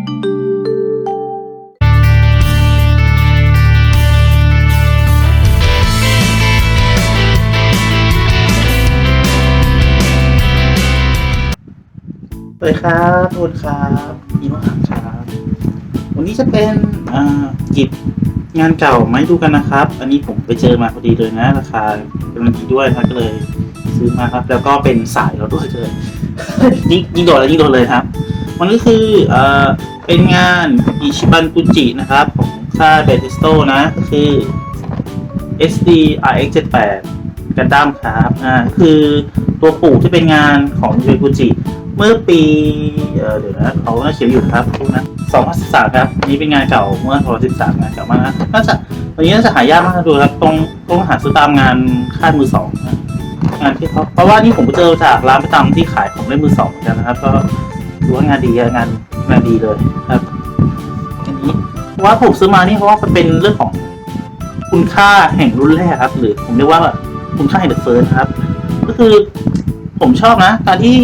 สวัสดีครับทุกครับยินดีต้อนรับครับ วันนี้จะเป็นอ่าหยิบงานเก่ามาให้ดูกันนะครับ อันนี้ผมไปเจอมาพอดีเลยนะราคากำลังดีด้วยนะก็เลยซื้อมาครับ แล้วก็เป็นสายเราด้วยเลยยิ่งโดนแล้วยิ่งโดนเลยครับ มันก็คือเอ่อเป็นงานอิชิบันกุจินะครับ ของค่ายเบติสโตนะก็คือ SD RX 78กันดั้มครับอ่าคือตัวปู่ที่เป็นงานของยูกุจิเมื่อปีเออเดี๋ยวนะเขาน่าเขียนอยู่ครับพวกนะ2013ครับนี้เป็นงานเก่าเมื่อ2013งานเก่ามากนะน่าจะตอนนี้น่าจะหายากมากดูครับต้องต้องหาซื้อตามงานค่ายมือสองนะงานที่เขาเพราะว่านี่ผมเจอจากร้านประจำที่ขายของเล่นมือสองเหมือนกันนะครับ ก็ ถือว่างานดีอะงานงานดีเลยครับอันนี้เพราะว่าผมซื้อมานี่เพราะว่ามันเป็นเรื่องของคุณค่าแห่งรุ่นแรกครับ หรือผมเรียกว่าแบบคุณค่าแห่งเดอะเฟิร์สครับ ก็คือผมชอบนะ การที่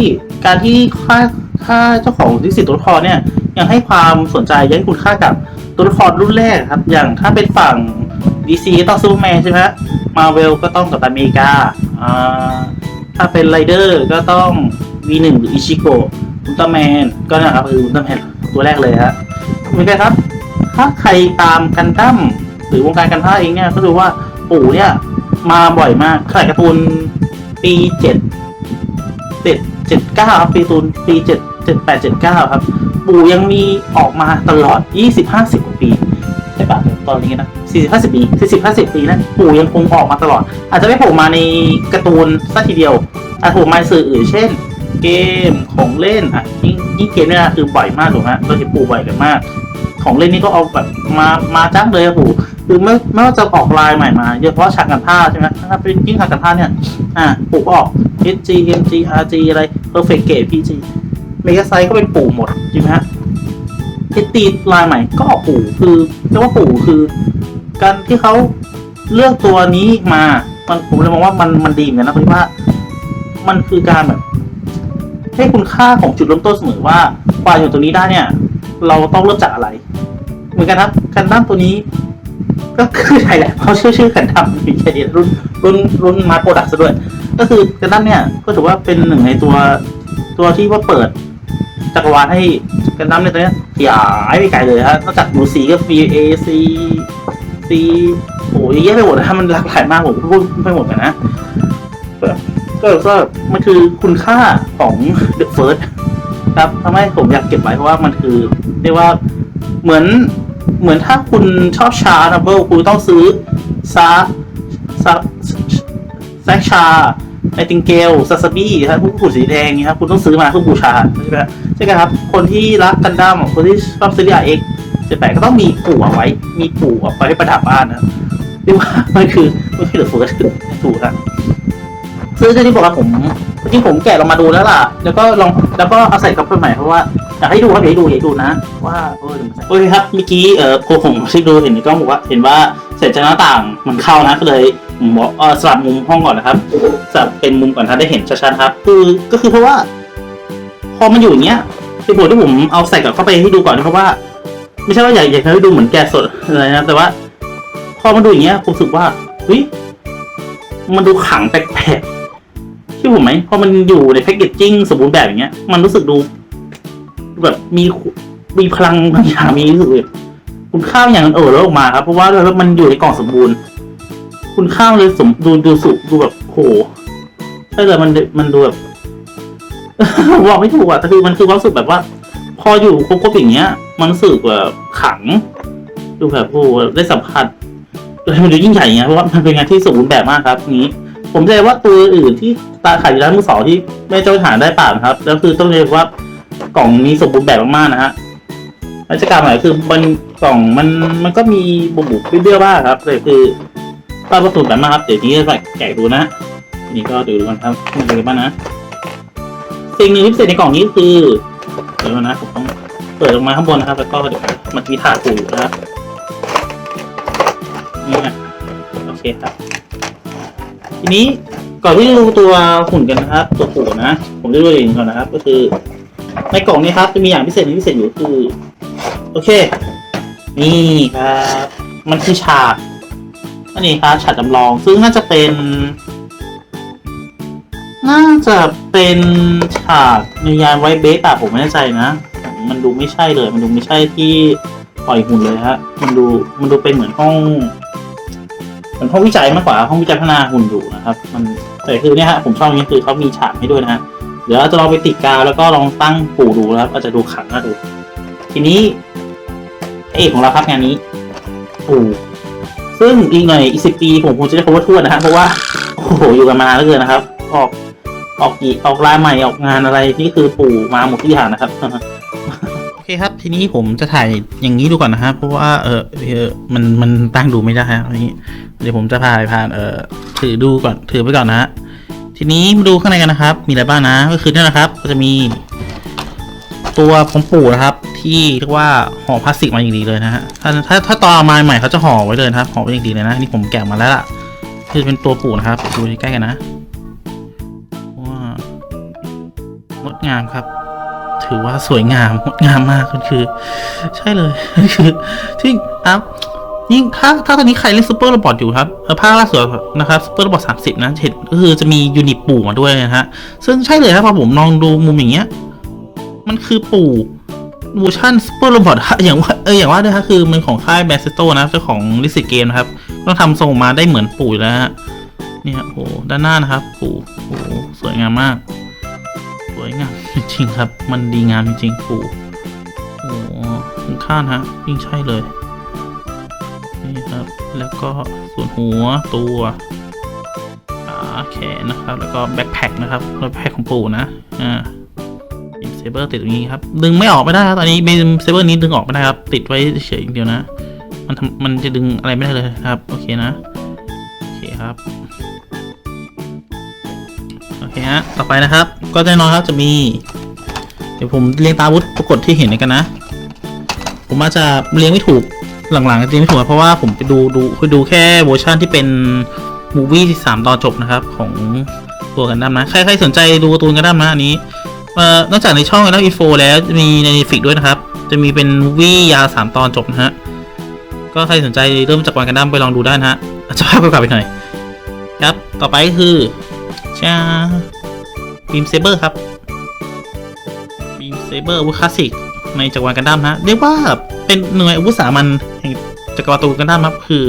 การที่ค่าค่าเจ้าของลิขสิทธิ์ตัวละครเนี่ย ยังให้ความสนใจยังให้คุณค่ากับตัวละครรุ่นแรกครับ อย่างถ้าเป็นฝั่ง DC ก็ต้องซูเปอร์แมนใช่ไหมมาเวลก็ต้องกับอเมริกาอ่าถ้าเป็นไรเดอร์ก็ต้อง V1 หรืออิชิโกะ อุลตร้าแมนก็นะครับคืออุลตร้าแมนตัวแรกเลยฮะเหมือนกันครับ ถ้าใครตามกันดั้มหรือวงการกันท่าเองเนี่ยก็รู้ว่าปู่เนี่ยมาบ่อยมากขายการ์ตูนปีเจ็ดเจ็ดเจ็ดเก้าครับปีตูนปีเจ็ดเจ็ดแปดเจ็ดเก้าครับ ปู่ยังมีออกมาตลอดยี่สิบห้าสิบกว่าปีใช่ปะตอนนี้นะสี่สิบห้าสิบปีสี่สิบห้าสิบปีนะปู่ยังคงออกมาตลอด อาจจะไม่โผล่มาในการ์ตูนสักทีเดียวอาจจะโผล่มาสื่ออื่นเช่น เกมของเล่นอะยิ่งยิ่งเกมเนี่ยคือบ่อยมากถูกไหมเราเห็นปู่บ่อยกันมาก ของเล่นนี่ก็เอาแบบมามาจ้างเลยอะปู่คือไม่ไม่ว่าจะออกลายใหม่มาโดยเฉพาะฉากกันผ้าใช่ไหมถ้าเป็นยิ่งฉากกันผ้าเนี่ยอ่าปู่ก็ออก SG MG RG อะไร Perfect Gate PG เมกาไซก็เป็นปู่หมดจริงไหมฮะเอตีลายใหม่ก็ออกปู่คือเรียกว่าปู่คือการที่เขาเลือกตัวนี้มา มันผมเลยมองว่ามันมันดีเหมือนกันนะเพราะว่า มันคือการแบบ ให้คุณค่าของจุดเริ่มต้นเสมอว่ากว่าอยู่ตรงนี้ได้เนี่ย เราต้องเริ่มจากอะไร เหมือนกันครับกันดั้มตัวนี้ ก็คือไทยแหละเขาชื่อชื่อกันดั้มมีแค่นี้รุ่นรุ่นรุ่นมาโปรดักต์ซะด้วย ก็คือกันดั้มเนี่ยก็ถือว่าเป็นหนึ่งในตัวตัวที่ว่าเปิดจักรวาลให้กันดั้มในตัวนี้ขยายไปไกลเลยฮะนอกจากหนูสีก็มี A C C โอ้ยเยอะไปหมดนะมันหลากหลายมากผมพูดไม่หมดกันนะ ก็ก็มันคือคุณค่าของ The First ครับทำให้ผมอยากเก็บไว้เพราะว่ามันคือเรียกว่าเหมือนเหมือนถ้าคุณชอบชาดับเบิลคุณต้องซื้อซาซาแซกชาไอติงเกลซาซาบี้ครับผู้ผูสีแดงนี่ครับคุณต้องซื้อมาเพื่อบูชาใช่ไหมครับใช่ไหมครับ คนที่รักกันดั้มคนที่ชอบซีรีส์เอ็กจะแปลก็ต้องมีปู่เอาไว้ มีปู่เอาไว้ประดับบ้านนะเรียกว่ามันคือมันคือเดอะเฟิร์สถูกครั ซื้อที่บอกว่าผมจริงผมแกะลองมาดูแล้วล่ะ แล้วก็ลองแล้วก็เอาใส่กลับไปใหม่เพราะว่าอยากให้ดูครับอยากให้ดูอยากให้ดูนะ ว่าเออโอเคครับเมื่อกี้เออพอผมเช็คดูเห็นในกล้องบอกว่าเห็นว่าเสร็จจากหน้าต่างมันเข้านะก็เลยผมบอกเออสลับมุมห้องก่อนนะครับสลับเป็นมุมก่อนครับได้เห็นชัดๆครับ คือก็คือเพราะว่า พอมันอยู่อย่างเงี้ยเป็นผลที่ผมเอาใส่กลับเข้าไปให้ดูก่อนเพราะว่า ไม่ใช่ว่าอยากอยากให้ดูเหมือนแกะสดอะไรนะแต่ว่า พอมันดูอย่างเงี้ยผมรู้สึกว่าเฮ้ยมันดูขังแปลกๆ ที่ผมไหมพอมันอยู่ในแพคเกจจิ้งสมบูรณ์แบบอย่างเงี้ย มันรู้สึกดู แบบมีมีพลังบางอย่างมีรู้สึกแบบคุณค่าบางอย่างมันเออแล้วออกมาครับ เพราะว่าแล้วมันอยู่ในกล่องสมบูรณ์ คุณค่าเลยสมดูดูสุดูแบบโหใช่เลยมันมันดูแบบบอกไม่ถูกอะแต่คือมันคือความรู้สึกแบบว่า พออยู่ครบๆอย่างเงี้ย มันรู้สึกแบบขัง ดูแบบโอ้โหได้สัมผัสเลยมันดูยิ่งใหญ่เงี้ยเพราะว่ามันเป็นงานที่สมบูรณ์แบบมากครับนี้ ผมใจว่าตัวอื่นที่ตาขายอยู่ร้านมือสองที่ไม่เจ้าหาได้ป่านะครับ แล้วคือต้องเรียกว่ากล่องนี้สมบูรณ์แบบมากๆนะฮะราชการหมายคือมันกล่องมันมันก็มีบุบบุบเบี้ยวบ้างครับเลยคือป้าประตูแบบมากครับเดี๋ยวนี้จะแกะดูนะ นี่ก็ดูกันครับมันเป็นบ้างนะสิ่งหนึ่งที่พิเศษในกล่องนี้คือเดี๋ยวนะผมต้องเปิดออกมาข้างบนนะครับ แล้วก็เดี๋ยวมันมีถาดปูอยู่นะครับนี่นะโอเคครับ ทีนี้ก่อนที่จะดูตัวหุ่นกันนะครับ ตัวปู่นะ ผมจะดูเองก่อนนะครับ ก็คือในกล่องนี้ครับจะมีอย่างพิเศษพิเศษอยู่คือ โอเค นี่ครับ มันคือฉากอันนี้ครับฉากจำลองซึ่งน่าจะเป็น น่าจะเป็นฉากในยานไวเบสอะผมไม่แน่ใจนะ มันดูไม่ใช่เลย มันดูไม่ใช่ที่ปล่อยหุ่นเลยฮะ มันดูมันดูเป็นเหมือนห้อง เหมือนห้องวิจัยมากกว่าห้องวิจัยพัฒนาหุ่นอยู่นะครับ มันแต่คือเนี่ยฮะผมชอบอย่างนี้คือเขามีฉากให้ด้วยนะฮะเดี๋ยวเราจะลองไปติดกาวแล้วก็ลองตั้งปู่ดูนะครับอาจจะดูขังน่าดู ทีนี้เอกของเราครับงานนี้ปู่ซึ่งอีกหน่อยอีกสิบปีผมคงจะได้คำว่าทวดนะฮะเพราะว่าโอ้โหอยู่กันมานานเหลือเกินนะครับ ออกออกกี่ออกลายใหม่ออกงานอะไรนี่คือปู่มาหมดทุกอย่างนะครับโอเคครับ ทีนี้ผมจะถ่ายอย่างนี้ดูก่อนนะครับเพราะว่าเออเออมันมันตั้งดูไม่ได้ฮะอันนี้ เดี๋ยวผมจะพาไปผ่านเอ่อถือดูก่อนถือไปก่อนนะฮะทีนี้มาดูข้างในกันนะครับ มีอะไรบ้างนะ ก็คือเนี่ยนะครับ ก็จะมี ตัวของปู่นะครับ ที่เรียกว่าห่อพลาสติกมาอย่างดีเลยนะฮะถ้าถ้าถ้าตอนเอามาใหม่เขาจะห่อไว้เลยนะครับห่อไว้อย่างดีเลยนะนี่ผมแกะมาแล้วล่ะคือเป็นตัวปู่นะครับดูใกล้กันนะว้างดงามครับ ถือว่าสวยงามงดงามมากก็คือ ใช่เลยคือที่ครับ ยิ่งถ้าถ้าตอนนี้ใครเล่นซูเปอร์โรบอทอยู่ครับภาคล่าสุดนะครับซูเปอร์โรบอทสามสิบนะเห็นก็คือจะมียูนิตปู่มาด้วยนะฮะซึ่งใช่เลยครับพอผมลองดูมุมอย่างเงี้ย มันคือปู่เวอร์ชันซูเปอร์โรบอทอย่างว่าเอออย่างว่าด้วยครับคือมันของค่ายแบสโตนะเจ้าของลิสิเกมนะครับต้องทำทรงมาได้เหมือนปู่แล้วฮะนี่ฮะโอ้ด้านหน้านะครับ ปู่โอ้สวยงามมาก สวยงามจริงครับ มันดีงามจริงปู่โอ้โหถึงข้านฮะยิ่งใช่เลย ครับ แล้วก็ส่วนหัวตัวขาแขนนะครับ แล้วก็แบ็คแพคนะครับแบ็คแพคของปู่นะอ่าบีมเซเบอร์ติดตรงนี้ครับ ดึงไม่ออกไม่ได้ครับตอนนี้บีมเซเบอร์นี้ดึงออกไม่ได้ครับ ติดไว้เฉยๆอย่างเดียวนะ มันทำมันจะดึงอะไรไม่ได้เลยนะครับ โอเคนะโอเคครับโอเคฮะต่อไปนะครับ ก็แน่นอนครับจะมี เดี๋ยวผมเรียงตาวุธปรากฏที่เห็นในกันนะ ผมอาจจะเรียงไม่ถูก หลังๆเรียงไม่ถูกเพราะว่าผมไปดูดูไปดูแค่เวอร์ชันที่เป็นมูวี่สามตอนจบนะครับ ของตัวกันดั้มนะ ใครใครสนใจดูการ์ตูนกันดั้มนะอันนี้เอ่อนอกจากในช่องแล้วอินโฟแล้วจะมีในฟิกด้วยนะครับ จะมีเป็นมูวี่ยาวสามตอนจบนะฮะก็ใครสนใจเริ่มจากวันกันดั้มไปลองดูได้นะฮะอาจจะภาพกลับไปหน่อยครับ ต่อไปคือจ้าบีมเซเบอร์ครับบีมเซเบอร์วุคลาสสิกในจักรวาลกันดั้มนะเรียกว่า เป็นหน่วยอาวุธสามัญแห่งจักรวาลตูกันดั้มครับ คือ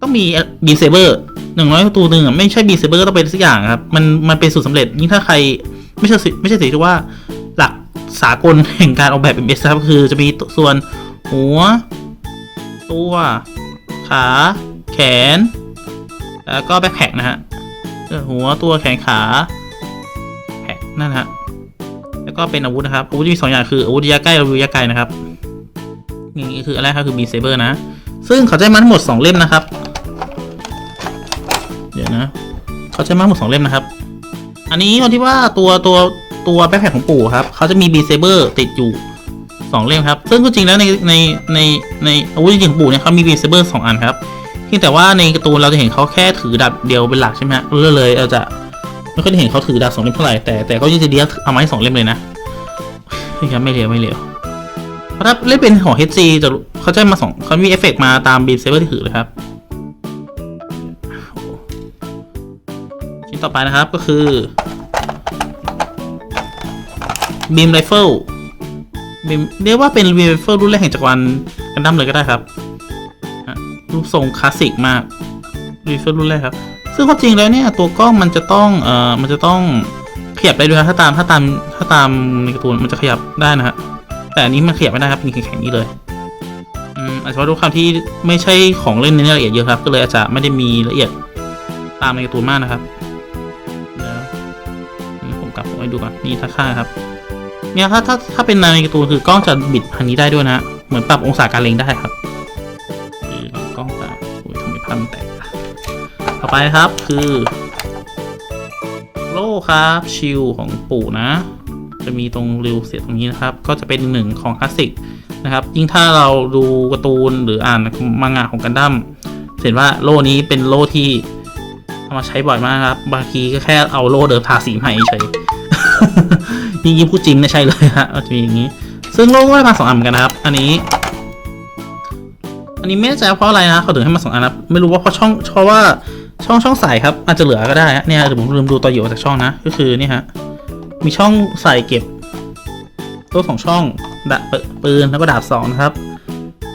ต้องมีบีเซเบอร์หนึ่งร้อยตัวหนึ่งไม่ใช่บีเซเบอร์ต้องเป็นสักอย่างครับ มันมันเป็นสูตรสำเร็จยิ่งถ้าใครไม่ใช่ไม่ใช่สิที่ว่าหลักสากลแห่งการออกแบบ MS ครับคือจะมีส่วนหัว ตัว ขา แขน แล้วก็แบ็คแพ็คนะฮะหัวตัวแขนขาแพ็คนั่นฮะแล้วก็เป็นอาวุธนะครับอาวุธที่มีสองอย่างคืออาวุธระยะใกล้และอาวุธระยะไกลนะครับ นี่คืออะไรครับคือบีเซเบอร์นะ ซึ่งเขาใช้มาทั้งหมดสองเล่มนะครับ เดี๋ยวนะ เขาใช้มาทั้งหมดสองเล่มนะครับ อันนี้ตอนที่ว่าตัวตัวตัวแบ็คแพคของปู่ครับ เขาจะมีบีเซเบอร์ติดอยู่สองเล่มครับ ซึ่งก็จริงแล้วในในในในอาวุธจริงของปู่เนี่ยเขามีบีเซเบอร์สองอันครับเพียงแต่ว่าในการ์ตูนเราจะเห็นเขาแค่ถือดาบเดียวเป็นหลักใช่ไหมฮะเลยเลยเราจะไม่ค่อยได้เห็นเขาถือดาบสองเล่มเท่าไหร่แต่แต่ก็ยังจะเดียเอาไม้สองเล่มเลยนะนี่ครับไม่เร็วไม่เร็ว เพราะถ้าเล่นเป็นของ HG จะเขาจะมาสองเขามีเอฟเฟกต์มาตามบีเซเบอร์ที่ถือเลยครับ ชิ้นต่อไปนะครับก็คือบีมไรเฟิลบีมเรียกว่าเป็นบีมไรเฟิลรุ่นแรกแห่งจักรวาลกันดั้มเลยก็ได้ครับ รูปทรงคลาสสิกมากบีมไรเฟิลรุ่นแรกครับ ซึ่งความจริงแล้วเนี่ยตัวกล้องมันจะต้องเอ่อมันจะต้องขยับได้ด้วยถ้าตามถ้าตามถ้าตามในการ์ตูนมันจะขยับได้นะฮะ แต่อันนี้มันขยับไม่ได้ครับเป็นแข็งๆนี้เลยอืมอาจจะเพราด้วยความที่ไม่ใช่ของเล่นในรายละเอียดเยอะครับ ก็เลยอาจจะไม่ได้มีละเอียดตามในการ์ตูนมากนะครับเดี๋ยวผมกลับผมให้ดูก่อนนี่ท่าข้าครับเนี่ยถ้าถ้าถ้าเป็นในการ์ตูนคือกล้องจะบิดทางนี้ได้ด้วยนะเหมือนปรับองศาการเล็งได้ครับคือกล้องตาโอ้ยทำไมพันแตกต่อไปครับคือ โล่ครับชิลของปู่นะ จะมีตรงริวเสียตรงนี้นะครับ ก็จะเป็นหนึ่งของคลาสสิกนะครับ ยิ่งถ้าเราดูการ์ตูนหรืออ่านมังงะของกันดั้มเห็นว่าโล่นี้เป็นโล่ที่เอามาใช้บ่อยมากครับ บางทีก็แค่เอาโล่เดิมทาสีใหม่เฉยยิ่งยิ่งพูดจริงนะใช่เลยฮะเอาจะมีอย่างนี้ ซึ่งโล่ก็ได้มาสองอันเหมือนกันนะครับ อันนี้อันนี้ไม่แน่ใจว่าเพราะอะไรนะเขาถึงให้มาสองอันนะไม่รู้ว่าเพราะช่องเพราะว่าช่องช่องใส่ครับอาจจะเหลือก็ได้เนี่ยเดี๋ยวผมลืมดูตัวอยู่จากช่องนะ ก็คือนี่ฮะ มีช่องใส่เก็บตัวสองช่องดาบปืนแล้วก็ดาบสองนะครับ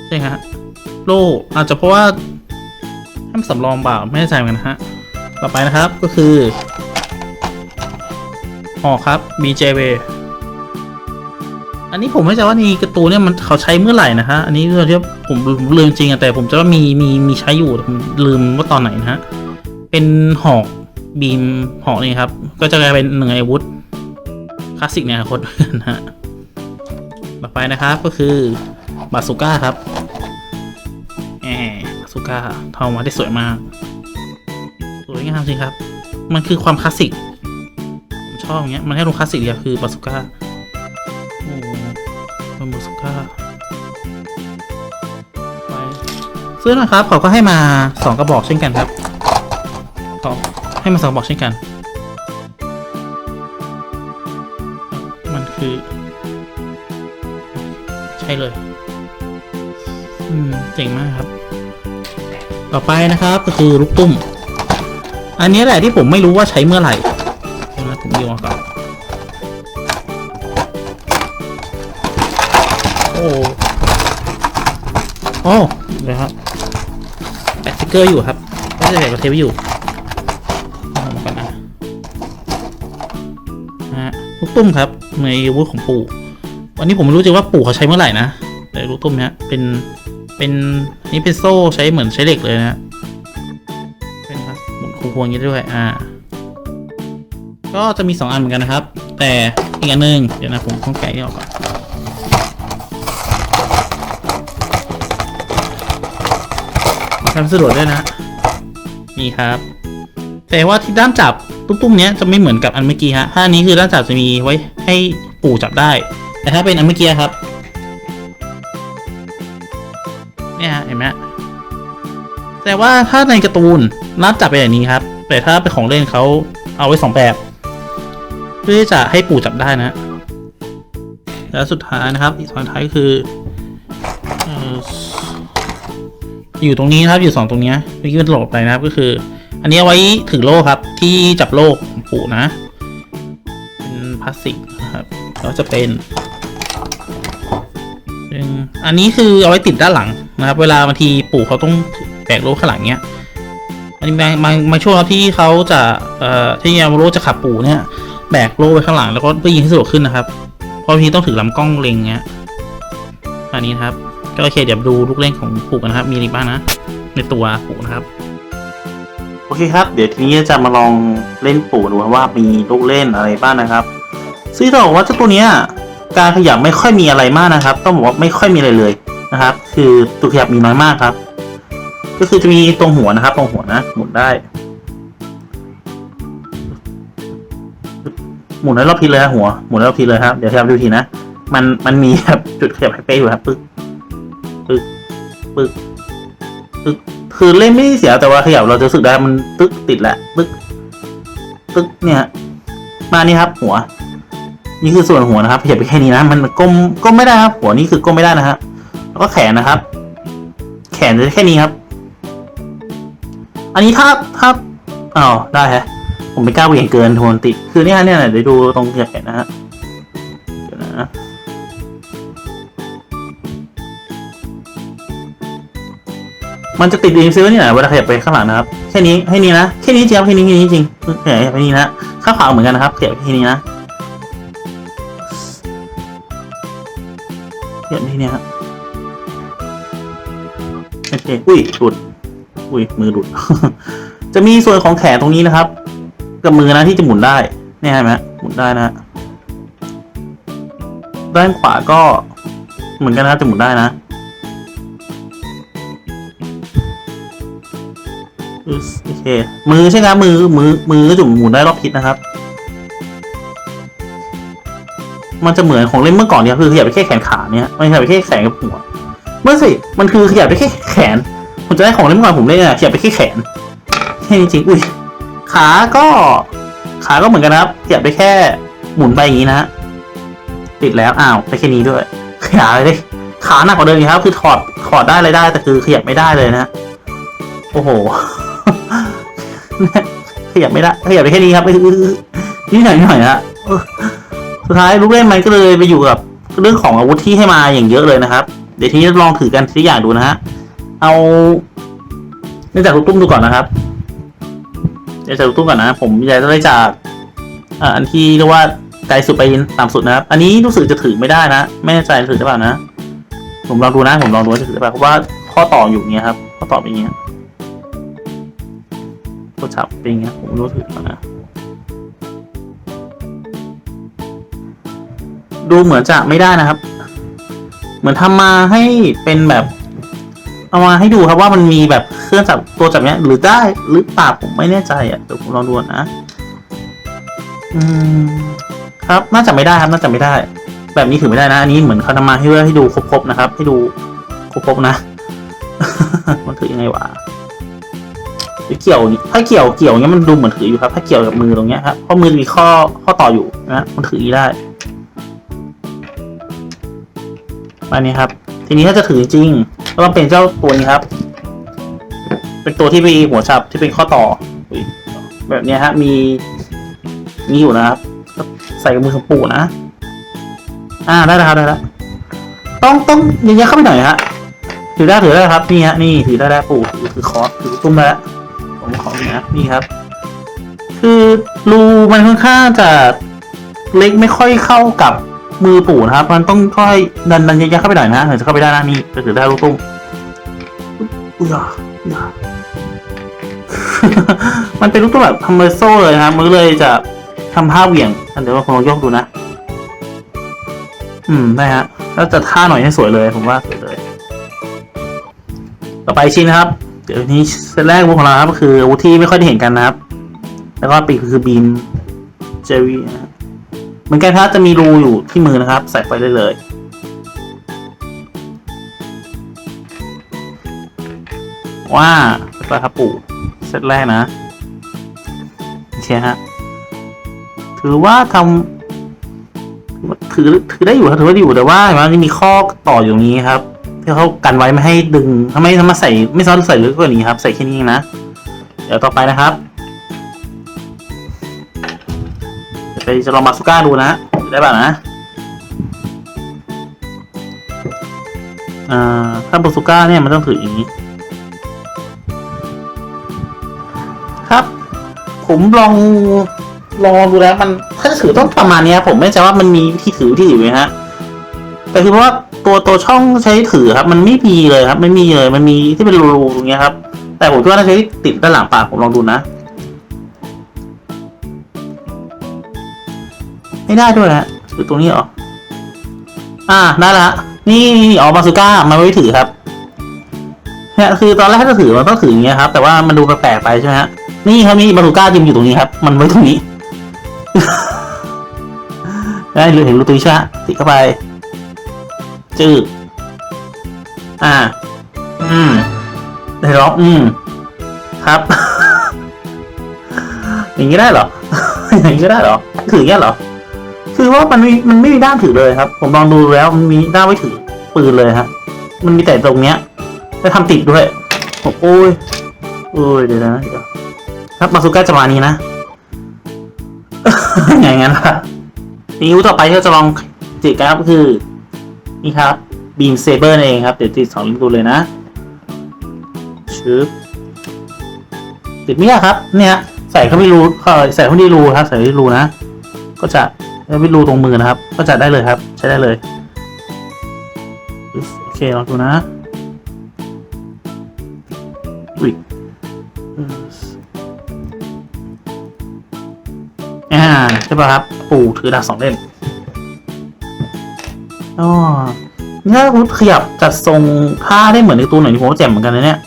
ใช่ฮะโล่อาจจะเพราะว่าห้มันสำรองเปล่าไม่แน่ใจเหมือนกันฮะต่อไปนะครับก็คือหอกครับ BJW อันนี้ผมไม่แน่ใจว่าในกร์ตูนเนี่ยมันเขาใช้เมื่อไหร่นะฮะ อันนี้เรื่องที่ผมลืมจริงอะแต่ผมจะว่ามีมีมีใช้อยู่ผมลืมว่าตอนไหนนะฮะ เป็นหอกบีมหอกนี่ครับ ก็จะกลายเป็นหนึ่งอาวุธ ลาสสิกในอนาคตนะฮะต่อไปนะครับก็คือบาสุก้าครับแหมบาสุก้าทำมาได้สวยมาก สวยงามจริงครับ มันคือความคลาสสิกผมชอบอย่างเงี้ยมันให้ลงคลาสสิกเดียวคือบาสุก้าโอ้โหเป็นบาสุก้าไปซึ่งนะครับเขาก็ให้มาสองกระบอกเช่นกันครับเขาให้มาสองกระบอกเช่นกัน คือ ใช่เลย อืมเจ๋งมากครับ ต่อไปนะครับก็คือลูกตุ้ม อันนี้แหละที่ผมไม่รู้ว่าใช้เมื่อไหร่นะผมโยงก่อนโอ้โอ้เดี๋ยวครับแปะสติกเกอร์อยู่ครับก็จะแปะกับเทปอยู่มากันนะฮะลูกตุ้มครับ ในอาวุธของปู่วันนี้ผมไม่รู้จริงว่าปู่เขาใช้เมื่อไหร่นะ แต่ลูกตุ้มเนี้ยเป็นเป็นนี่เป็นโซ่ใช้เหมือนใช้เหล็กเลยนะเป็นครับหมุนคูพวงอย่างนี้ด้วยอ่า ก็จะมีสองอันเหมือนกันนะครับ แต่อีกอันหนึ่งเดี๋ยวนะผมต้องแกะนี่ออกก่อนทำสะดวกด้วยนะ นี่ครับ แต่ว่าที่ด้ามจับ ตุ้มๆเนี้ยจะไม่เหมือนกับอันเมื่อกี้ฮะถ้าอันนี้คือด้ามจับจะมีไว้ให้ปู่จับได้ แต่ถ้าเป็นอันเมื่อกี้ครับเนี่ยฮะเห็นไหมแต่ว่าถ้าในการ์ตูนนับจับไปอย่างนี้ครับ แต่ถ้าเป็นของเล่นเขาเอาไว้สองแบบ เพื่อที่จะให้ปู่จับได้นะแล้วสุดท้ายนะครับอีกสุดท้ายคืออยู่ตรงนี้นะครับอยู่สองตรงนี้เมื่อกี้มันหลบไปนะครับก็คือ อันนี้ไว้ถือโล่ครับที่จับโล่ของปู่นะ เป็นพลาสติกนะครับแล้วจะเป็นอันนี้คือเอาไว้ติดด้านหลังนะครับ เวลาบางทีปู่เขาต้องแบกโล่ข้างหลังเนี้ยอันนี้บางบางบาช่วงครับที่เขาจะเอ่อที่ยามาโรจะขับปู่เนี่ยแบกโล่ไว้ข้างหลังแล้วก็เพื่อยิงให้สะดวกขึ้นนะครับ เพราะบางทีต้องถือลำกล้องเล็งเงี้ยอันนี้ครับ ก็โอเคเดี๋ยวดูลูกเล่นของปู่กันนะครับ มีอะไรบ้างนะ ในตัวปู่นะครับ โอเคครับ เดี๋ยวทีนี้จะมาลองเล่นปู่ดูว่ามีลูกเล่นอะไรบ้างนะครับซึ่งต้องบอกว่าเจ้าตัวเนี้ยการขยับไม่ค่อยมีอะไรมากนะครับ ต้องบอกว่าไม่ค่อยมีอะไรเลยนะครับ คือตัวขยับมีน้อยมากครับ ก็คือจะมีตรงหัวนะครับ ตรงหัวนะ หมุนได้ หมุนได้รอบทิศเลยฮะหัวหมุนได้รอบทิศเลยครับเดี๋ยวพยายาดูทีนะมันมันมีแบบจุดขยับให้เป๊ะอยู่ครับปึ๊กปึ๊กปึ๊กปึ๊ก คือเล่นไม่ได้เสียแต่ว่าขยับเราจะรู้สึกได้มันตึ๊กติดแหละปึ๊กปึ๊กเนี่ยมานี่ครับ หัว นี่คือส่วนหัวนะครับขยับไปแค่นี้นะมันก้มก้มไม่ได้ครับ หัวนี่คือก้มไม่ได้นะฮะแล้วก็แขนนะครับ แขนจะแค่นี้ครับ อันนี้ถ้าถ้าอ้าวได้ฮะผมไม่กล้าเหวี่ยงเกินโทนติดคือเนี่ยเนี่ยเดี๋ยวดูตรงขยับแขนนะฮะ มันจะติดอินซิลนี่แหละเวลาขยับไปข้างหลังนะครับแค่นี้ให้นี้นะแค่นี้จริงครับแค่นี้แค่นี้จริงขยับแค่นี้นะข้างขวาเหมือนกันนะครับขยับแค่นี้นะขยับแค่นี้ครับโอเคอุ้ยหลุดอุ้ยมือหลุด จะมีส่วนของแขนตรงนี้นะครับ กับมือนะที่จะหมุนได้เนี่ยเห็นไหมหมุนได้นะด้านขวาก็เหมือนกันนะจะหมุนได้นะ โอเค มือใช่ไหมมือ มือ มือก็จะหมุนได้รอบทิศนะครับ มันจะเหมือนของเล่นเมื่อก่อนเนี่ยคือขยับไปแค่แขนขาเนี่ยมันขยับไปแค่แขนกับหัวเมื่อสิ มันคือขยับไปแค่แขน ผมจะได้ของเล่นเมื่อก่อนผมเล่นอะขยับไปแค่แขนแค่นี้จริง อุ้ย ขาก็ ขาก็เหมือนกันนะครับขยับไปแค่หมุนไปอย่างนี้นะฮะติดแล้ว อ้าวไปแค่นี้ด้วย ขาเลยขาหนักกว่าเดิมอีกครับ คือถอดถอดได้อะไรได้ แต่คือขยับไม่ได้เลยนะ โอ้โห ขยับไม่ได้ขยับไปแค่นี้ครับนี่หน่อยหน่อยนะสุดท้ายลูกเล่นมันก็เลยไปอยู่กับเรื่องของอาวุธที่ให้มาอย่างเยอะเลยนะครับ เดี๋ยวทีนี้ลองถือกันทีอย่างดูนะฮะเอาเนื่องจากลูกตุ้มดูก่อนนะครับเดี๋ยวจากลูกตุ้มก่อนนะ ผมอยากจะได้จากอันที่เรียกว่าไกลสุดไปต่ำสุดนะครับ อันนี้รู้สึกจะถือไม่ได้นะไม่แน่ใจถือได้เปล่านะ ผมลองดูนะผมลองดูจะถือได้เปล่าเพราะว่าข้อต่ออยู่เงี้ยครับ ข้อต่อเป็นอย่างเงี้ย กดจับเป็นอย่างเงี้ยผมรู้ถือเปล่านะดูเหมือนจะไม่ได้นะครับ เหมือนทำมาให้เป็นแบบเอามาให้ดูครับว่ามันมีแบบเครื่องจับตัวจับเนี้ยหรือได้หรือเปล่าผมไม่แน่ใจอะเดี๋ยวผมลองดูนะ อืม ครับน่าจะไม่ได้ครับน่าจะไม่ได้ แบบนี้ถือไม่ได้นะอันนี้เหมือนเขาทำมาให้เพื่อให้ดูครบๆนะครับ ให้ดูครบๆนะ มันถือยังไงวะ เกี่ยวถ้าเกี่ยวเกี่ยวเงี้ยมันดูเหมือนถืออยู่ครับ ถ้าเกี่ยวกับมือตรงเนี้ยครับเพราะมือมีข้อข้อต่ออยู่นะมันถืออีได้มานี้ครับ ทีนี้ถ้าจะถือจริงก็ต้องเป็นเจ้าตัวนี้ครับ เป็นตัวที่มีหัวจับที่เป็นข้อต่อ แบบเนี้ยฮะมีมีอยู่นะครับ ใส่กับมือของปู่นะ อ่าได้แล้วครับได้แล้วต้องต้องยังยัดเข้าไปหน่อยฮะถือได้ถือได้ครับนี่ฮะนี่ถือได้แล้วปู่ถือถือคอร์สถือตุ้มได้แล้ว ผมขอดูนะนี่ครับ คือรูมันค่อนข้างจะเล็กไม่ค่อยเข้ากับมือปู่นะครับ มันต้องค่อยดันดันยัดเข้าไปหน่อยนะถึงจะเข้าไปได้นะนี่จะถือได้ลูกตุ้มอุ้ยอะอุ้ยอะมันเป็นลูกตุ้มแบบทำเมอร์โซ่เลยนะครับมันก็เลยจะทำท่าเหวี่ยงเดี๋ยวเราลองยกดูนะ อืมได้ฮะแล้วจะท่าหน่อยให้สวยเลย ผมว่าสวยเลย ต่อไปชิ้นนะครับ เดี๋ยวนี้เซตแรกของเราครับก็คืออาวุธที่ไม่ค่อยได้เห็นกันนะครับ แล้วก็ปีกคือบีมเจวีนะครับเหมือนกันครับจะมีรูอยู่ที่มือนะครับ ใส่ไปได้เลยว่าเรียบร้อยครับปู่เซตแรกนะโอเคฮะถือว่าทำถือถือได้อยู่ถือว่าดีอยู่แต่ว่าเห็นไหมมันมีข้อต่ออยู่ตรงนี้ครับ ที่เขากันไว้ไม่ให้ดึงทำไมทำมาใส่ไม่ซ้อนใส่ลึกกว่านี้ครับ ใส่แค่นี้เองนะ เดี๋ยวต่อไปนะครับไปจะลองมาสุก้าดูนะ ได้ป่ะนะอ่าถ้าบาสุก้าเนี่ยมันต้องถืออย่างนี้ ครับ ผมลองลองดูแล้วมันถ้าถือต้องประมาณนี้ผมไม่แน่ใจว่ามันมีวิธีถือวิธีอยู่ไหมฮะ แต่คือว่า ตัวตัวช่องใช้ถือครับ มันไม่มีเลยครับ ไม่มีเลย มันมีที่เป็นรูๆตรงเนี้ยครับ แต่ผมคิดว่าน่าใช้ติดด้านหลังปากผมลองดูนะ ไม่ได้ด้วยนะคือตรงนี้เหรออ่าได้ละนี่นี่อ๋อบาซูก้ามันไม่ถือครับเนี่ยคือตอนแรกถ้าจะถือมันต้องถืออย่างเงี้ยครับ แต่ว่ามันดูแปลกๆไปใช่ไหมฮะนี่ครับนี่บาซูก้ายิมอยู่ตรงนี้ครับ มันไว้ตรงนี้ได้เลยเห็นรูตุยชะติดเข้าไป จืดอ่า อืมได้ร้องอืม ครับ อย่างนี้ได้เหรอ อย่างนี้ก็ได้เหรอ ถืออย่างนี้เหรอ คือว่ามันม่มันไม่มีด้ามถือเลยครับ ผมลองดูแล้วมันมีด้ามไว้ถือปืนเลยครับมันมีแต่ตรงเนี้ยแล้วทำติดด้วย โอ้ยโอ้ยเดี๋ยวนะเดี๋ยวครับมาสุก้าจะมานี้นะอย่างนั้นล่ะนิ้วต่อไปที่เราจะลองจิกกันครับคือ นี่ครับบีมเซเบอร์เองครับ เดี๋ยวติดสองลิ้นดูเลยนะชึบติดเนี่ยครับ เนี่ยใส่เข้าไม่รูเออใส่เข้าที่รูครับ ใส่ที่รูนะ ก็จะไม่รูตรงมือนะครับ ก็จะได้เลยครับ ใช้ได้เลยโอเคลองดูนะอุ้ยอ่าใช่ป่ะครับ ปู่ถือดาบสองเล่ม อ๋อนี่ถ้าขยับจัดทรงผ้าได้เหมือนในตัวหน่อยผมว่าแจ่มเหมือนกันนะเนี่ย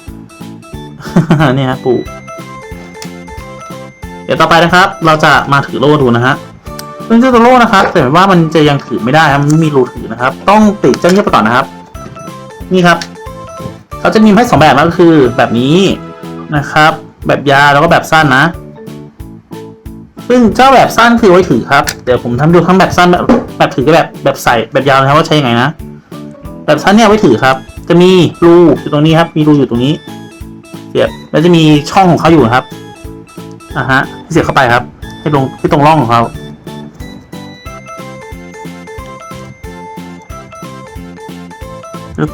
เนี่ยฮะปู่เดี๋ยวต่อไปนะครับ เราจะมาถือโล่ดูนะฮะซึ่งเจ้าตัวโล่นะครับแต่ว่ามันจะยังถือไม่ได้ครับมันไม่มีรูถือนะครับ ต้องติดเจ้าเงียบไปก่อนนะครับ นี่ครับเขาจะมีให้สองแบบนะก็คือแบบนี้นะครับ แบบยาวแล้วก็แบบสั้นนะ ซึ่งเจ้าแบบสั้นคือไว้ถือครับ เดี๋ยวผมทำดูทั้งแบบสั้นแบบ แบบถือกับแบบแบบใส่แบบยาวนะครับว่าใช้ยังไงนะแบบชั้นเนี่ยไว้ถือครับ จะมีรูอยู่ตรงนี้ครับ มีรูอยู่ตรงนี้ เสียบแล้วจะมีช่องของเขาอยู่ครับอ่าฮะเสียบเข้าไปครับ ให้ตรงให้ตรงร่องของเขาปึ๊บ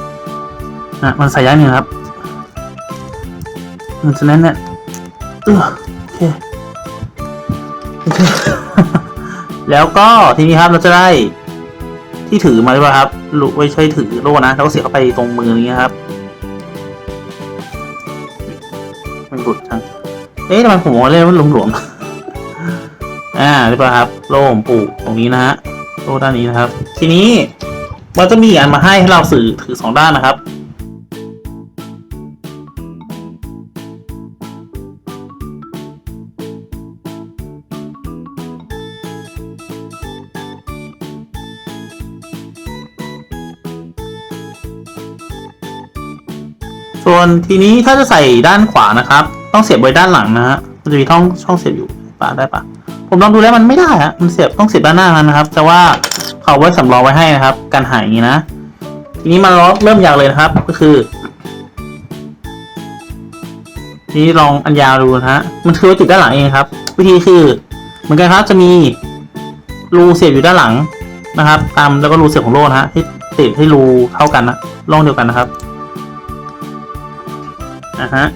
อะมันใส่ยายหนึ่งครับมันจะแน่นเนี่ยเออโอเคโอเค แล้วก็ทีนี้ครับเราจะได้ที่ถือมาหรือเปล่าครับลูกไว้ใช้ถือโล่นะแล้วก็เสียบเข้าไปตรงมือนี้ครับมันหลุดจังเอ๊ะทำไมผมเล่นมันหลวมๆอ่าเรียบร้อยครับ โล่ผมปลูกตรงนี้นะฮะโล่ด้านนี้นะครับ ทีนี้มันจะมีอันมาให้ให้เราสื่อถือสองด้านนะครับ นทีนี้ถ้าจะใส่ด้านขวานะครับ ต้องเสียบไว้ด้านหลังนะฮะมันจะมีช่องช่องเสียบอยู่ปะได้ปะผมลองดูแล้วมันไม่ได้ฮะมันเสียบต้องเสียบด้านหน้านะครับ แต่ว่าเขาไว้สำรองไว้ให้นะครับการหายอย่างนี้นะ ทีนี้มาล้อกเริ่มยาวเลยนะครับ ก็คือทีนี้ลองอันยาวดูนะฮะ มันคือติดด้านหลังเองครับ วิธีคือ เหมือนกันครับจะมีรูเสียบอยู่ด้านหลังนะครับ ตามแล้วก็รูเสียบของโล่นะฮะที่ติดให้รูเท่ากันนะร่องเดียวกันนะครับ อะฮะ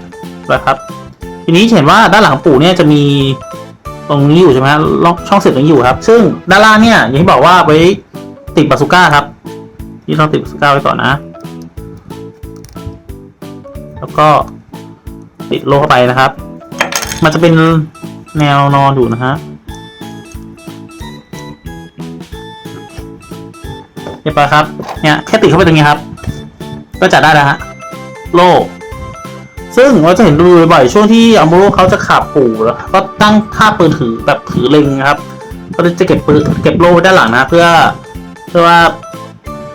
แล้วครับ ทีนี้เห็นว่าด้านหลังปู่เนี่ยจะมีตรงนี้อยู่ใช่ไหมฮะร่องช่องเสียบตรงนี้อยู่ครับ ซึ่งด้านล่างเนี่ยอย่างที่บอกว่าไว้ติดบาซูก้าครับที่เราติดบาซูก้าไว้ก่อนนะ แล้วก็ติดโลเข้าไปนะครับ มันจะเป็นแนวนอนอยู่นะฮะเรียบร้อยครับ เนี่ยแค่ติดเข้าไปตรงนี้ครับ ก็จะได้แล้วฮะ โล ซึ่งเราจะเห็นดูบ่อยๆช่วงที่อัมโบโรเขาจะขับปู่แล้วก็ตั้งท่าปืนถือแบบถือเล็งครับก็จะเก็บปืนเก็บโล่ไว้ด้านหลังนะเพื่อเพื่อว่า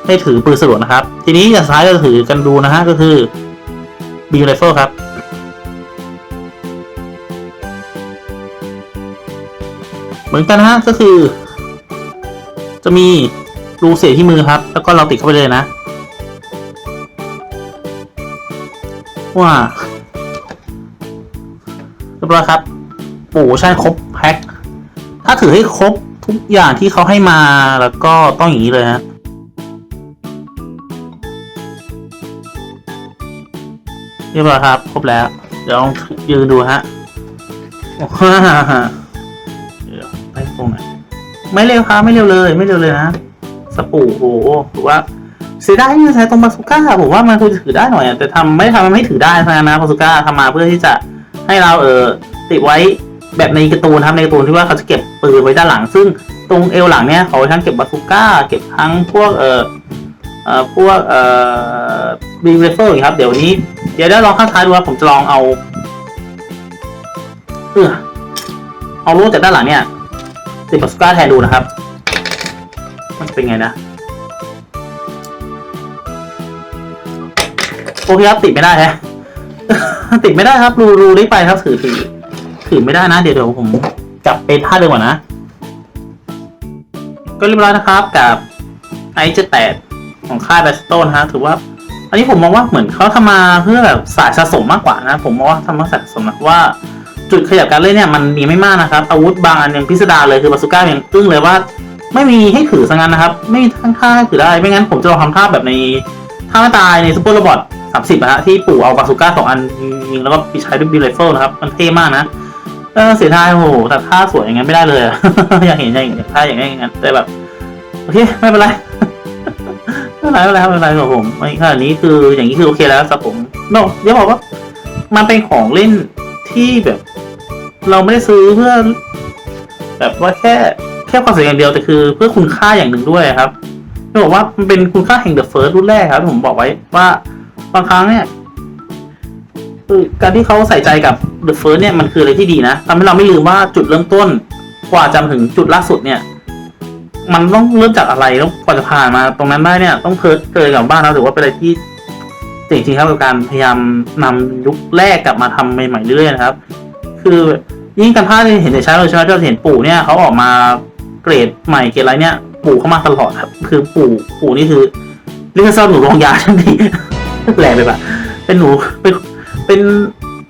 ให้ถือปืนสะดวกนะครับ ทีนี้อย่างซ้ายเราจะถือกันดูนะฮะก็คือบีไรเฟิลครับเหมือนกันนะฮะก็คือ จะมีรูเสียที่มือครับ แล้วก็เราติดเข้าไปเลยนะว่าเรียบร้อยครับโอ้ใช่ครบแพ็คถ้าถือให้ครบทุกอย่างที่เขาให้มาแล้วก็ต้องอย่างนี้เลยฮะเรียบร้อยครับ ครบแล้ว เดี๋ยวลองยืนดูฮะโอ้ฮ่าเดี๋ยวไปตรงไหนไม่เร็วครับไม่เร็วเลย ไม่เร็วเลยนะสปูโอ้โหถือว่าเสียดายที่จะใช้ตรงบาซูก้าผมว่ามันควรจะถือได้หน่อยแต่ทำไม่ทำมันไม่ถือได้นะนะบาซูก้าทำมาเพื่อที่จะ ให้เราเออติดไว้แบบในการ์ตูนครับในการ์ตูนที่ว่าเขาจะเก็บปืนไว้ด้านหลัง ซึ่งตรงเอวหลังเนี่ยเขาทั้งเก็บบาซูก้า เก็บทั้งพวกเออเอ่อพวกเอ่อบีเรเฟอร์ครับ เดี๋ยวนี้ เดี๋ยวได้ลองข้างท้ายดูว่าผมจะลองเอาเออเอาลูกจากด้านหลังเนี่ยติดบาซูก้าแทนดูนะครับ มันเป็นไงนะโอเคครับติดไม่ได้แฮะ ติดไม่ได้ครับรูรูได้ไปครับถือถือถือไม่ได้นะ เดี๋ยวเดี๋ยวผมจับเป็นท่าเดิมก่อนนะ ก็เรียบร้อยนะครับกับไอเจแตดของค่ายแบสโตนฮะถือว่า อันนี้ผมมองว่าเหมือนเขาทำมาเพื่อแบบสายสะสมมากกว่านะ ผมมองว่าทำมาสายสะสมนะว่า จุดขยับการเล่นเนี่ยมันมีไม่มากนะครับ อาวุธบางอันยังพิสดารเลยคือบาซูก้ายังอึ้งเลยว่า ไม่มีให้ถือสังนั้นนะครับ ไม่มีทั้งท่าถือได้ไม่งั้นผมจะลองทำท่าแบบในท่าตายในซูเปอร์โรบอท สามสิบนะฮะที่ปู่เอาบาซูก้าสองอันยิงแล้วก็ปิใช้ด้วยบีไรเฟิลนะครับ มันเท่มากนะเออเสียดายโอ้โหแต่ท่าสวยอย่างงั้นไม่ได้เลยอยากเห็นอย่างท่าอย่างงี้อย่างงั้นแต่แบบโอเคไม่เป็นไรไม่เป็นไรไม่เป็นไรไม่เป็นไรครับผมไม่ขนาดนี้คืออย่างนี้คือโอเคแล้วสำหรับผมโนเดี๋ยวบอกว่ามันเป็นของเล่นที่แบบ เราไม่ได้ซื้อเพื่อ แบบว่าแค่แค่ความสวยอย่างเดียวแต่คือ เพื่อคุณค่าอย่างหนึ่งด้วยครับจะบอกว่ามันเป็นคุณค่าแห่ง The First รุ่นแรกครับ ผมบอกไว้ว่า บางครั้งเนี่ยคือการที่เขาใส่ใจกับ The First เนี่ยมันคืออะไรที่ดีนะทำให้เราไม่ลืมว่าจุดเริ่มต้น กว่าจะมาถึงจุดล่าสุดเนี่ย มันต้องเริ่มจากอะไรแล้วกว่าจะผ่านมาตรงนั้นได้เนี่ยต้องเพิร์ดเจอกับบ้านเราถือว่าเป็นอะไรที่เจ๋งจริงครับกับการพยายามนำยุคแรกกลับมาทำใหม่ๆเรื่อยๆนะครับ คือยิ่งกันท่าที่เห็นในช้าเลยใช่ไหมเราเห็นปู่เนี่ยเขาออกมาเกรดใหม่เกรดอะไรเนี่ย ปู่เข้ามาตลอดครับ คือปู่ปู่นี่คือเรียกซ่อนหนูรองยาชั้นดี แรงไปปะเป็นหนูเป็นเป็น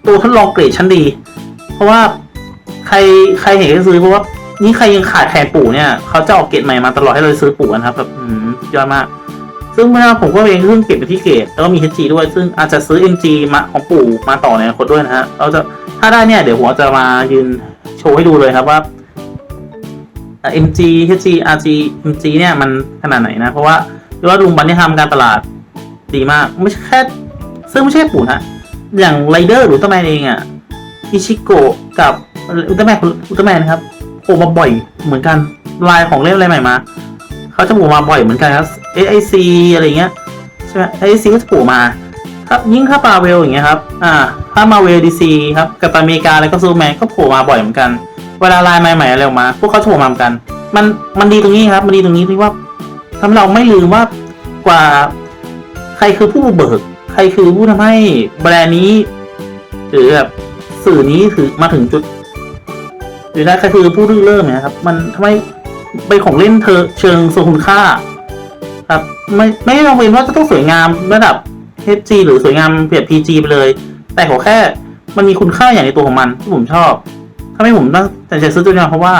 ตัวทดลองเกรดชั้นดี เพราะว่าใครใครเห็นก็ซื้อเพราะว่านี่ใครยังขาดแคลนปู่เนี่ยเขาจะออกเกรดใหม่มาตลอดให้เราซื้อปู่นะครับแบบอืมยอดมาก ซึ่งเมื่อผมก็เองเพิ่งเก็บไปที่เกรดแล้วก็มี HG ด้วย ซึ่งอาจจะซื้อ MG มาของปู่มาต่อในอนาคตด้วยนะฮะเราจะถ้าได้เนี่ยเดี๋ยวผมจะมายืนโชว์ให้ดูเลยครับว่าอะ MG HG RG MG เนี่ยมันขนาดไหนนะ เพราะว่าเรียว่าลุงบันที่ทำการตลาด ดีมาก ไม่ใช่แค่ซึ่งไม่ใช่ปู่นะอย่างไรเดอร์หรืออุลตร้าแมนเองอะอิชิโกะกับอุลตร้าแมนอุลตร้าแมนนะครับโผล่มาบ่อยเหมือนกันลายของเล่นอะไรใหม่มาเขาจะโผล่มาบ่อยเหมือนกันครับ AIC อซีอะไรเงี้ยใช่ไหม AIC ก็จะโผล่มา ครับยิ่งถ้าปาเวลอย่างเงี้ยครับอ่าถ้ามาเวลดีซีครับกับอเมริกาแล้วก็ซูแมนก็โผล่มาบ่อยเหมือนกัน เวลาลายใหม่ๆอะไรออกมา พวกเขาโชว์มาเหมือนกัน มันมันดีตรงนี้ครับ มันดีตรงนี้ที่ว่าทำให้เราไม่ลืมว่ากว่า ครคือผู้เบิก ใครคือผู้ทำให้แบรนด์นี้ หรือแบบสื่อนี้ถือมาถึงจุดหรือได้ใครคือผู้ริเริ่มนี่ยครับ มันทำให้เป็นของเล่นเธอเชิงทรงคุณค่า ครับ ไม่ไม่จำเป็นว่าจะต้องสวยงามระดับ HG หรือสวยงามเปรียบ PG ไปเลย แต่ขอแค่มันมีคุณค่าอย่างในตัวของมันที่ผมชอบ ถ้าไม่ผมตั้งแต่จะซื้อตัวนี้เพราะว่า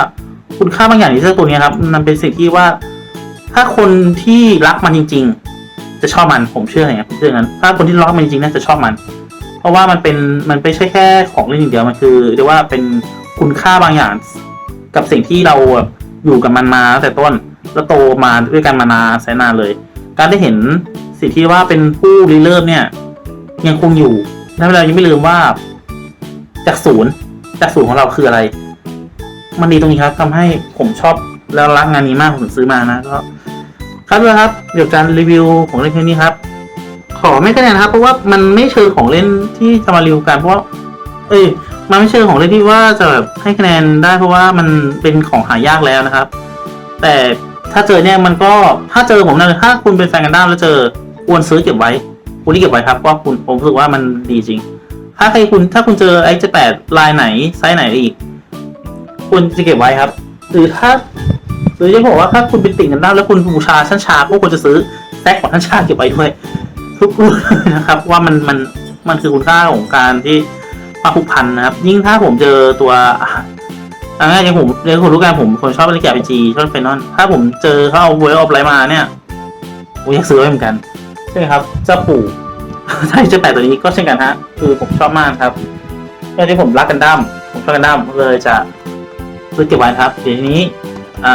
คุณค่าบางอย่างที่เสื้อตัวนี้ครับมันเป็นสิ่งที่ว่า ถ้าคนที่รักมันจริง ๆ จะชอบมันผมเชื่ออย่างนี้นผมเชื่ออย่างนั้น ถ้าคนที่รักมันจริงๆน่าจะชอบมัน เพราะว่ามันเป็นมันไม่ใช่แค่ของเล่นอย่างเดียวมันคือเรียกว่าเป็นคุณค่าบางอย่าง กับสิ่งที่เราแบบอยู่กับมันมาตั้งแต่ต้นแล้วโตมาด้วยกันมานานแสนนานเลย การได้เห็นสิ่งที่ว่าเป็นผู้ริเริ่มเนี่ย ยังคงอยู่และเรายังไม่ลืมว่า จากศูนย์จากศูนย์ของเราคืออะไร มันดีตรงนี้ครับทำให้ผมชอบแล้วรักงานนี้มากผมซื้อมานะก็ ครับเลยครับเดี๋ยวการรีวิวของเล่นเท่นี้ครับ ขอไม่คะแนนนะครับ เพราะว่ามันไม่เชิงของเล่นที่จะมารีวิวกันเพราะว่าเอ้ยมันไม่เชิงของเล่นที่ว่าจะแบบให้คะแนนได้เพราะว่ามันเป็นของหายากแล้วนะครับ แต่ถ้าเจอเนี่ยมันก็ถ้าเจอผมนะถ้าคุณเป็นแฟนกันด้ามแล้วเจอควรซื้อเก็บไว้คุณที่เก็บไว้ครับเพราะว่าคุณผมรู้สึกว่ามันดีจริง ถ้าใครคุณถ้าคุณเจอไอ้เจแปดลายไหนไซส์ไหนอีกคุณจะเก็บไว้ครับ หรือถ้า รือจะบอกว่าถ้าคุณเป็นติ่งกันด้ามแล้วคุณบูชาชั้นชาก็ควรจะซื้อแซกของชั้นชาเก็บไว้ด้วยทุกรุ่นนะครับ ว่ามันมันมันคือคุณค่าของการที่มาผูกพันนะครับ ยิ่งถ้าผมเจอตัวอะเอาง่ายๆอย่างผมเรื่องคนรู้กันผมคนชอบเล่นแกะพีจีชอบเฟนนอน ถ้าผมเจอเขาเอาเวลออฟไลน์มาเนี่ยผมอยากซื้อไว้เหมือนกันใช่ไหมครับเจ้าปู่ใช่เจ้าแปดตัวนี้ก็เช่นกันฮะคือผมชอบมากครับเรื่องที่ผมรักกันดั้มผมชอบกันดั้มเลยจะซื้อเก็บไว้ครับเดี๋ยวทีนี้ อ่า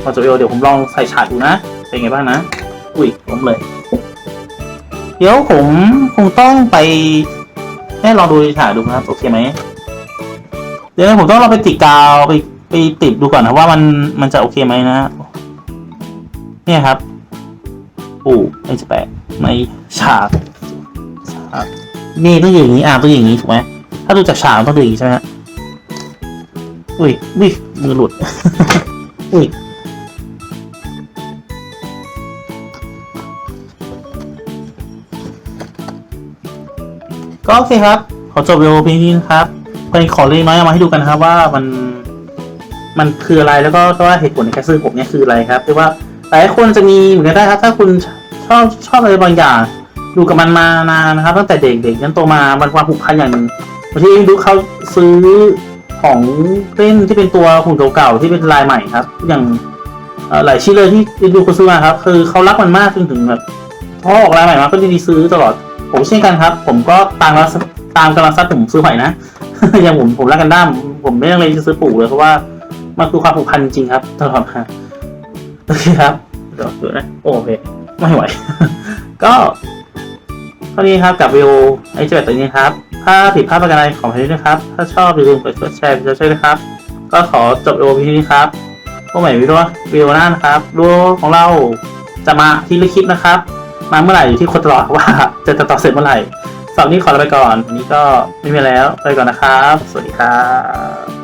พอจบเอวเดี๋ยวผมลองใส่ฉากดูนะ เป็นไงบ้างนะ อุ้ยล้มเลย เดี๋ยวผมคงต้องไปให้ลองดูฉากดูครับโอเคไหม เดี๋ยวผมต้องลองไปติดกาวไปไปติดดูก่อนนะว่ามันมันจะโอเคไหมนะ เนี่ยครับปู่ไอ้จะแปะในฉากฉากนี่ต้องอย่างนี้อ่าต้องอย่างนี้ถูกไหมถ้าดูจากฉากมันต้องดูอย่างนี้ใช่ไหมฮะอุ้ยอุ้ยมือหลุด อุ้ยก็โอเคครับ ขอจบวิดีโอเพียงนี้นะครับไปขอเล็กน้อยมาให้ดูกันนะครับว่ามันมันคืออะไรแล้วก็ว่าเหตุผลในการซื้อผมเนี่ยคืออะไรครับเรียกว่าหลายคนจะมีเหมือนกันได้ครับ ถ้าคุณชอบชอบอะไรบางอย่างดูกับมันมานานนะครับ ตั้งแต่เด็กๆจนโตมามันความผูกพันอย่างหนึ่งบางทีดูเขาซื้อ ของเล่นที่เป็นตัวหุ่นเก่าๆที่เป็นลายใหม่ครับ อย่างหลายชิ้นเลยที่ดูเขาซื้อมาครับ คือเขารักมันมากจนถึงแบบพอออกลายใหม่มาก็ดีซื้อตลอด ผมเช่นกันครับ ผมก็ตามลังตามกำลังซัดผมซื้อใหม่นะอย่างผมผมรักกันด้ามผมไม่ต้องเลยจะซื้อปู่เลยเพราะว่ามันคือความผูกพันจริงครับตลอดมาโอเคครับเดี๋ยวนะโอเคไม่ไหว ก็ ท่านี้ครับกับวิวไอเจ็ดตัวนี้ครับ ถ้าผิดพลาดประการใดขออภัยด้วยนะครับ ถ้าชอบอย่าลืมกดแชร์กดช่วยนะครับ ก็ขอจบวิดีโอเพียงเท่านี้ครับพบใหม่วิดีโอวิดีโอหน้านะครับวิดีโอของเราจะมาทีละคลิปนะครับ มาเมื่อไหร่อยู่ที่คนตลอดว่าจะตัดต่อเสร็จเมื่อไหร่สำหรับนี้ขอลาไปก่อนวันนี้ก็ไม่มีแล้วไปก่อนนะครับ สวัสดีครับ